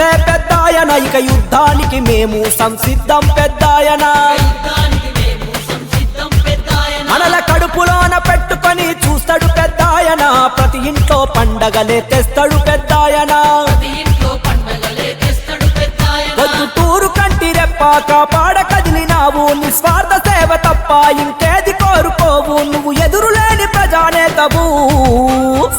చూస్తే పెద్దాయన ఇక యుద్ధానికి మేము సంసిద్ధం పెద్దాయన. మనల కడుపులోన పెట్టుకొని చూస్తాడు పెద్దాయన. ప్రతి ఇంట్లో పండగలే తెస్తాడు పెద్దాయన. వద్దు టూరు కంటి రెప్ప కాపాడ కదిలినావు నిస్వార్థ సేవ తప్ప ఇంకేది కోరుకోవు. నువ్వు ఎదురులేని ప్రజానేతవు.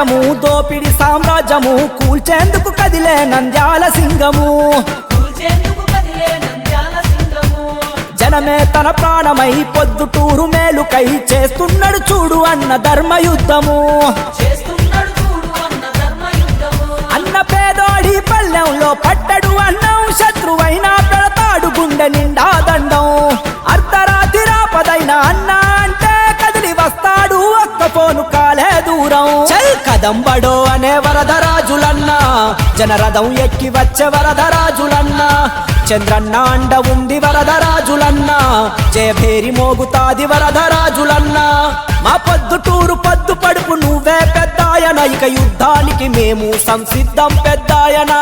ధీరాజము దోపిడి సామ్రాజ్యము కూల్చేందుకు కదిలే నంద్యాల సింగము. జనమే తన ప్రాణమై పొద్దుటూరు మేలుకై చేస్తున్నాడు చూడు అన్న ధర్మయుద్ధము. అన్న పేదోడి పల్లెంలో పట్టడు అన్నం శత్రువైనా పెడతాడు గుండె నిండా దండం. దూరం. చల్ కదంబడో అనే వరదరాజులన్నా జనరథం ఎక్కి వచ్చే వరదరాజులన్నా చంద్రన్న అండ ఉంది వరదరాజులన్నా జయభేరి మోగుతాది వరదరాజులన్నా మా పొద్దు టూరు పడుపు నువ్వే పెద్దాయన ఇక యుద్ధానికి మేము సంసిద్ధం పెద్దాయనా.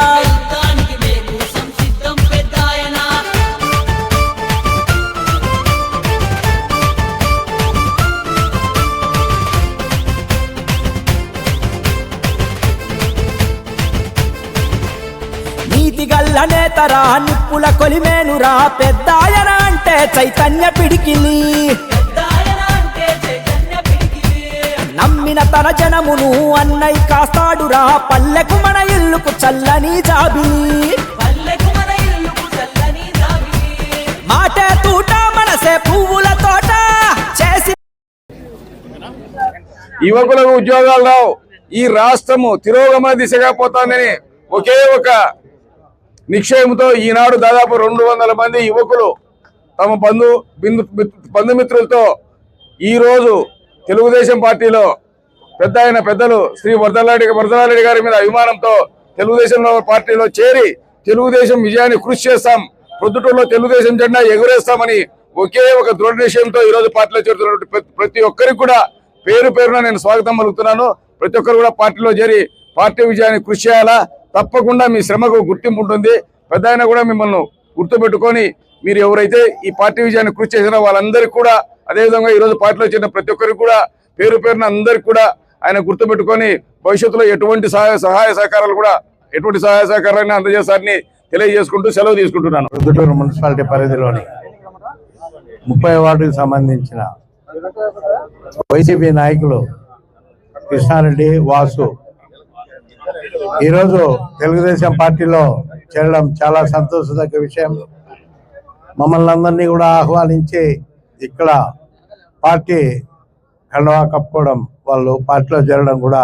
గల్ల నిప్పుల కొలిమేనురా పెద్దాయన అంటే చైతన్య పిడికిలి. నమ్మిన తన జనమును అన్నయ్య కాస్తాడురా. పల్లెకు మన ఇల్లుకు చల్లని జాబిలి. మాటే తూట మనసే పువ్వుల తోట. చేసి యువకులకు ఉద్యోగాలు రావు. ఈ రాష్ట్రము తిరోగమన దిశగా పోతాందని ఒకే ఒక నిక్షయంతో ఈనాడు దాదాపు రెండు వందల మంది యువకులు తమ బంధు బిందు బంధుమిత్రులతో ఈరోజు తెలుగుదేశం పార్టీలో పెద్ద ఆయన పెద్దలు శ్రీ వరదలారెడ్డి వరదలారెడ్డి గారి మీద అభిమానంతో తెలుగుదేశంలో పార్టీలో చేరి తెలుగుదేశం విజయాన్ని కృషి చేస్తాం. ప్రొద్దుటూరులో తెలుగుదేశం జెండా ఎగురేస్తామని ఒకే ఒక దృఢ నిశ్చయంతో ఈరోజు పార్టీలో చేరుతున్నటువంటి ప్రతి- ప్రతి ఒక్కరికి కూడా పేరు పేరున నేను స్వాగతం పలుకుతున్నాను. ప్రతి ఒక్కరు కూడా పార్టీలో చేరి పార్టీ విజయాన్ని కృషి చేయాలా? తప్పకుండా మీ శ్రమకు గుర్తింపు ఉంటుంది. పెద్ద ఆయన కూడా మిమ్మల్ని గుర్తుపెట్టుకొని మీరు ఎవరైతే ఈ పార్టీ విజయాన్ని కృషి చేసినా వాళ్ళందరికీ కూడా అదేవిధంగా ఈరోజు పార్టీలో చేరిన ప్రతి ఒక్కరికి కూడా పేరు పేరున అందరికి కూడా ఆయన గుర్తుపెట్టుకొని భవిష్యత్తులో ఎటువంటి సహాయ సహాయ సహకారాలు కూడా ఎటువంటి సహాయ సహకారాన్ని అందజేస్తారని తెలియజేసుకుంటూ సెలవు తీసుకుంటున్నాను. ప్రొద్దుటూరు మున్సిపాలిటీ పరిధిలోని ముప్పై వార్డుకు సంబంధించిన వైసీపీ నాయకులు కృష్ణారెడ్డి వాసు ఈరోజు తెలుగుదేశం పార్టీలో చేరడం చాలా సంతోషదగ్గ విషయం. మమ్మల్ని అందరినీ కూడా ఆహ్వానించి ఇక్కడ పార్టీ కండవా కప్పుకోవడం వాళ్ళు పార్టీలో చేరడం కూడా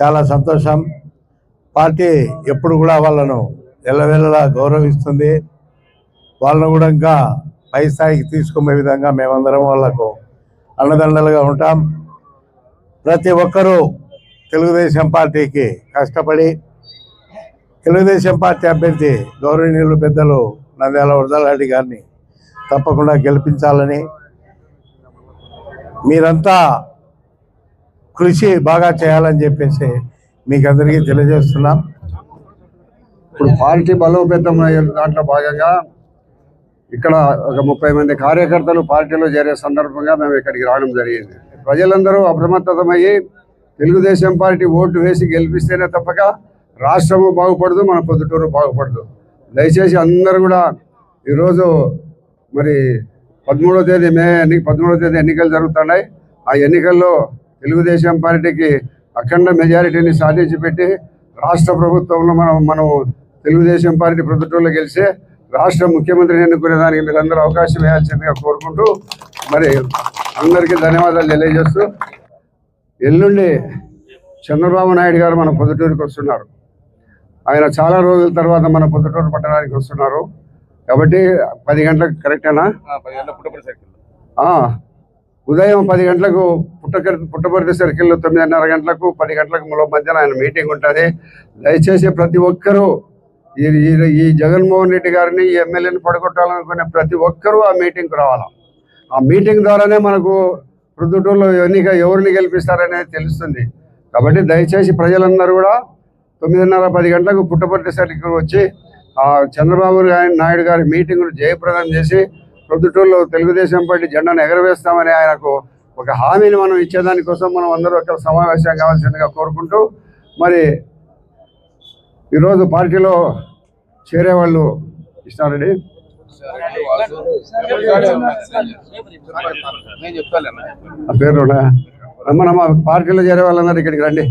చాలా సంతోషం. పార్టీ ఎప్పుడు కూడా వాళ్ళను ఎల్లవెల్లలా గౌరవిస్తుంది. వాళ్ళను కూడా ఇంకా పై స్థాయికి తీసుకునే విధంగా మేమందరం వాళ్ళకు అండదండలుగా ఉంటాం. ప్రతి ఒక్కరూ తెలుగుదేశం పార్టీకి కష్టపడి తెలుగుదేశం పార్టీ అభ్యర్థి గౌరవనీయులు పెద్దలు నంద్యాల వరదలారెడ్డి గారిని తప్పకుండా గెలిపించాలని మీరంతా కృషి బాగా చేయాలని చెప్పేసి మీకు అందరికీ తెలియజేస్తున్నాం. ఇప్పుడు పార్టీ బలోపేతం దాంట్లో భాగంగా ఇక్కడ ఒక ముప్పై మంది కార్యకర్తలు పార్టీలో చేరే సందర్భంగా మేము ఇక్కడికి రావడం జరిగింది. ప్రజలందరూ అప్రమత్తమయ్యి తెలుగుదేశం పార్టీ ఓటు వేసి గెలిపిస్తేనే తప్పక రాష్ట్రము బాగుపడదు మన పొద్దుటూరు బాగుపడదు. దయచేసి అందరూ కూడా ఈరోజు మరి పదమూడవ తేదీ మే ఎన్ని పదమూడవ తేదీ ఎన్నికలు జరుగుతున్నాయి. ఆ ఎన్నికల్లో తెలుగుదేశం పార్టీకి అఖండ మెజారిటీని సాధించి పెట్టి రాష్ట్ర ప్రభుత్వంలో మనం మనం తెలుగుదేశం పార్టీ ప్రభుత్వంలో గెలిచి రాష్ట్ర ముఖ్యమంత్రిని ఎన్నుకునే దానికి మీరందరూ అవకాశం వేయాల్సిందిగా కోరుకుంటూ మరి అందరికీ ధన్యవాదాలు తెలియజేస్తూ ఎల్లుండి చంద్రబాబు నాయుడు గారు మన పొద్దుటూరుకి వస్తున్నారు. ఆయన చాలా రోజుల తర్వాత మన పొద్దుటూరు పట్టణానికి వస్తున్నారు. కాబట్టి పది గంటలకు కరెక్టేనా ఆ, ఉదయం పది గంటలకు పుట్టకర్ పుట్టపర్తి సర్కిల్లో తొమ్మిదిన్నర గంటలకు పది గంటలకు మధ్యన ఆయన మీటింగ్ ఉంటుంది. దయచేసి ప్రతి ఒక్కరూ ఈ ఈ- ఈ జగన్మోహన్ రెడ్డి గారిని ఈ ఎమ్మెల్యేని పడగొట్టాలనుకునే ప్రతి ఒక్కరూ ఆ మీటింగ్కి రావాలి. ఆ మీటింగ్ ద్వారానే మనకు ప్రొద్దుటూరులో ఎన్నిక ఎవరిని గెలిపిస్తారనేది తెలుస్తుంది. కాబట్టి దయచేసి ప్రజలందరూ కూడా తొమ్మిదిన్నర పది గంటలకు పుట్టపర్తి సర్కిల్ వచ్చి చంద్రబాబు నాయుడు గారి మీటింగ్ను జయప్రదం చేసి ప్రొద్దుటూరులో తెలుగుదేశం పార్టీ జెండాను ఎగరవేస్తామని ఆయనకు ఒక హామీని మనం ఇచ్చేదానికోసం మనం అందరూ ఒక సమావేశం కావాల్సిందిగా కోరుకుంటూ మరి ఈరోజు పార్టీలో చేరే వాళ్ళు పేరు రమ్మన్న పార్టీలో చేరే వాళ్ళందరూ ఇక్కడికి రండి.